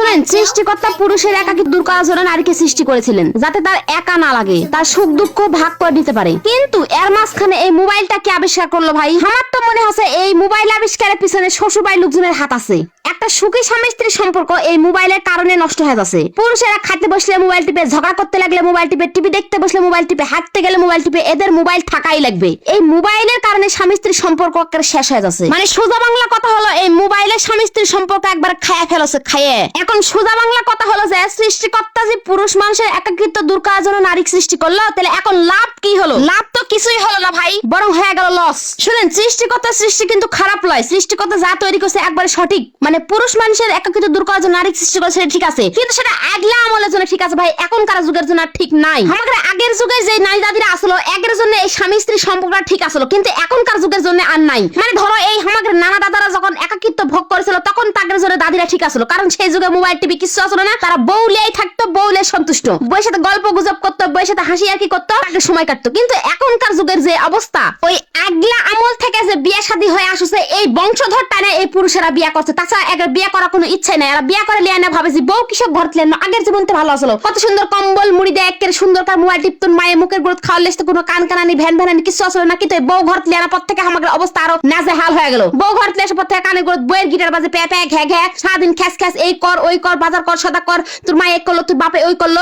শুনেন, সৃষ্টিকর্তা পুরুষের একাকি দূর করার জন্য নারীকে সৃষ্টি করেছিলেন, যাতে তার একা না লাগে, তার সুখ দুঃখ ভাগ করে দিতে পারে। কিন্তু এর মাঝখানে এই মোবাইলটা কে আবিষ্কার করল ভাই? আমার তো মনে হচ্ছে এই মোবাইল আবিষ্কারের পিছনে শ্বশুরবাড়ি লোকজনের হাত আছে। একটা সুখী স্বামী স্ত্রীর সম্পর্ক এই মোবাইলের কারণে নষ্ট হয়ে যাচ্ছে। পুরুষেরা খাইতে বসলে মোবাইল টিপে, ঝগড়া করতে লাগলে মোবাইল টিপে, টিভি দেখতে বসলে মোবাইল টিপে, হাঁটতে গেলে মোবাইল টিপে, এদের মোবাইল থাকাই লাগবে। এই মোবাইলের কারণে স্বামী স্ত্রীর সম্পর্ক একেবারে শেষ হয়ে যাচ্ছে। মানে সোজা বাংলা কথা হলো, এই মোবাইলের স্বামী স্ত্রীর সম্পর্ক একবার খায়া ফেলছে খায়ে এখন সোজা বাংলা কথা হলো যে, সৃষ্টিকর্তা যে পুরুষ মানুষের একাকিত্ব দূর করার জন্য নারী সৃষ্টি করল, তাহলে এখন লাভ কি হলো? লাভ তো কিছুই হলো না ভাই। বরং হয়ে গেল লস শুনেন সৃষ্টিকর্তা সৃষ্টি কিন্তু খারাপ নয় সৃষ্টিকর্তা যা তৈরি করছে একবারে সঠিক। মানে পুরুষ মানুষের একাকিত্ব দূর করার জন্য নারী সৃষ্টি করেছে ঠিক আছে। কিন্তু সেটা আগলা আমলের জন্য ঠিক আছে ভাই। এখনকার যুগের জন্য ঠিক নাই। আমাদের আগের যুগে যে নারী দাদিরা আসলো, একের জন্য এই স্বামী স্ত্রী সম্পর্কটা ঠিক আসলো। কিন্তু এখনকার যুগের জন্য আর নাই। মানে ধরো এই আমাদের নানা দাদারা যখন একাকিত্ব ভোগ করেছিল, তখন তাদের জন্য দাদিরা ঠিক আসলো। কারণ সেই যুগে মোবাইল, টিভি কিছু আসলো না। তারা বউলেই থাকতো বউলে সন্তুষ্ট। বউয়ের সাথে গল্প গুজব করতো, বউয়ের সাথে হাসি আর কি করতো সময় কাটতো। কিন্তু এখনকার যুগের যে অবস্থা, ওই আগলা আমল থেকে যে বিয়ে শাদী হয়ে আসছে, এই বংশধর টানে এই পুরুষেরা বিয়ে করছে। তাছাড়া এদের বিয়ে করার কোনো ইচ্ছে নাই। এরা বিয়ে করে লিয়ে না ভাবে যে, বউ কিসব ঘর তুলেন আগের জীবন তো ভালো আসলো কত সুন্দর কম্বল, মুড়ি দেয় একের সুন্দর কার মোবাইল টিপতুন। মায়ের মুখের গ্রোথ খাওয়ার লেসতে কোনো কান কানানি, ভ্যান ভ্যানানি কিছু আসলো না? কিন্তু বউ ঘর তুলে আনার পর থেকে আমাদের অবস্থা আরও নাজে হাল হয়ে গেল। বউ ঘর তুলে আসার পর থেকে কানে গ্রোথ বইয়ের গিটার বাজে প্যা প্যা ঘ্যা ঘ্যা। সারাদিন খ্যাস খ্যাস, এই কর, ওই কর, বাজার কর, সদা কর। তোর মা এক করল, তোর বাপে ওই করল।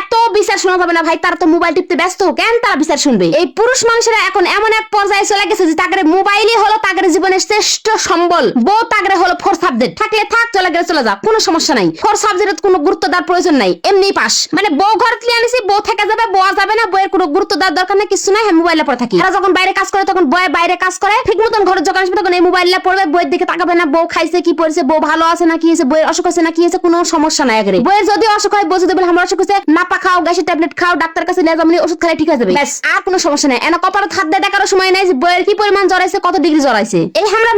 এত বিচার শোনা যাবে না ভাই, তারা তো মোবাইল টিপতে ব্যস্ত। কেন তারা বিচার শুনবে? এই পুরুষ মানুষেরা এখন এমন এক পর্যায়ে চলে গেছে যে তাদের মোবাইলই হলো তাদের জীবনের শ্রেষ্ঠ সম্বল। বউ তাদের হলো ফোর সাবজেক্ট থাকলে থাক চলে গেলে চলে যা কোনো সমস্যা নাই। ফোর সাবজেক্টের কোনো গুরুত্ব দেওয়ার প্রয়োজন নাই এমনি পাস মানে বউ ঘর তুলে আনিছি বউ থেকে যাবে বউ যাবে না বইয়ের কোনো গুরুত্ব দেওয়ার দরকার নেই কিছু নাই মোবাইলে পড়ে থাকি। তারা যখন বাইরে কাজ করে তখন বয় বাইরে কাজ করে ঠিক মতন ঘরে যখন আসবে তখন এই মোবাইলে পড়বে বইয়ের দিকে তাকাবে না বউ খাইছে কি পড়ছে বউ ভালো আছে না কি হয়েছে বইয়ের অসুখ আছে না কি হয়েছে কোনো সমস্যা নাই আগে বইয়ের যদি অসুখ হয় বউ যদি বলে আমার অসুখ হয়েছে নাপা খাও গ্যাসের ট্যাবলেট খাও ডাক্তার কাছে নিয়ে যাবনি ওষুধ খেলে ঠিক হয়ে যাবে। আর কোনো সমস্যা এনা দেখারও সময় বইয়ের কি পরিমাণ জড়াইছে, কত ডিগ্রি জড়াইছে। এই হামলা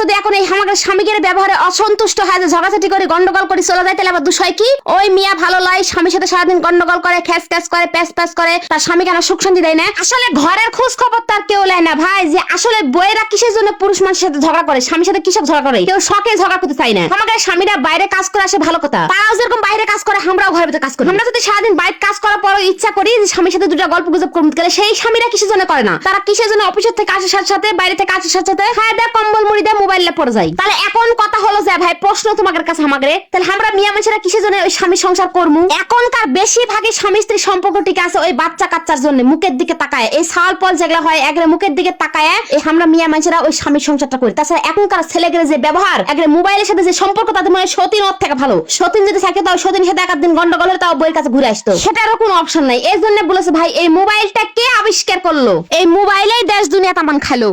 যদি এখন এই হামাকে স্বামীকে ব্যবহারে অসন্তুষ্ট হয় যে ঝগাঝাটি করে, গন্ডগোল করে চলে যায়, তাহলে আবার কি? ওই মিয়া ভালো লয় স্বামীর সাথে সারাদিন গন্ডগোল করে খ্যাস খ্যাস করে প্যাস প্যাস করে, তার স্বামী কেন সুখ শান্তি দেয় না। আসলে ঘরের খোঁজ খবর তার নেয় না ভাই যে আসলে বইয়েরা কিসের জন্য পুরুষ মানুষের সাথে ঝগড়া করে? স্বামীর সাথে কিসব ঝগড়া করে? কেউ শখে ঝগড়া করতে চায় না। আমাদের স্বামীরা বাইরে কাজ করে আসে ভালো কথা। তারাও যেরকম বাইরে কাজ করে, আমরাও ভিতরে কাজ করি। আমরা যদি সারাদিন বাইরে কাজ করার পরও ইচ্ছা করি যে স্বামীর সাথে দুটো গল্প গুজব করতে গেলে সেই স্বামীরা কিসের জন্য করে না? তারা কিসের জন্য অফিসের থেকে আসার সাথে সাথে, বাইরে থেকে আসার সাথে সাথে খায় দেয়, কম্বল মুড়ি দেয় মোবাইলে পড়ে যায়। তাহলে এখন কথা হলো যে, ভাই, প্রশ্ন তোমাদের কাছে আমাদের তাহলে আমরা মিয়া মানুষেরা কিসের জন্য ওই স্বামী সংসার করব এখনকার বেশিরভাগই স্বামী স্ত্রী সম্পর্ক টিকে আছে, ওই বাচ্চা কাচ্চার জন্য মুখের দিকে তাকায়। এই সাল পল যেগুলো হয়, একরে মুখের দিকে তাকায় এই আমরা মিয়া মানুষেরা ওই স্বামীর সংসারটা করি। তাছাড়া এখনকার ছেলেগুলো যে ব্যবহার একরে মোবাইলের সাথে যে সম্পর্ক তাদের মনে সতীন অর্থ থেকে ভালো। সতীন যদি থাকে, তাও সতীন সাথে একদিন গন্ডগোল হলে তাও বইয়ের কাছে ঘুরে আসতো। সেটারও কোনো অপশন নাই। এই জন্য বলেছে, ভাই, এই মোবাইলটা কে আবিষ্কার করল? এই মোবাইলেই দেশ দুনিয়া তামান খালো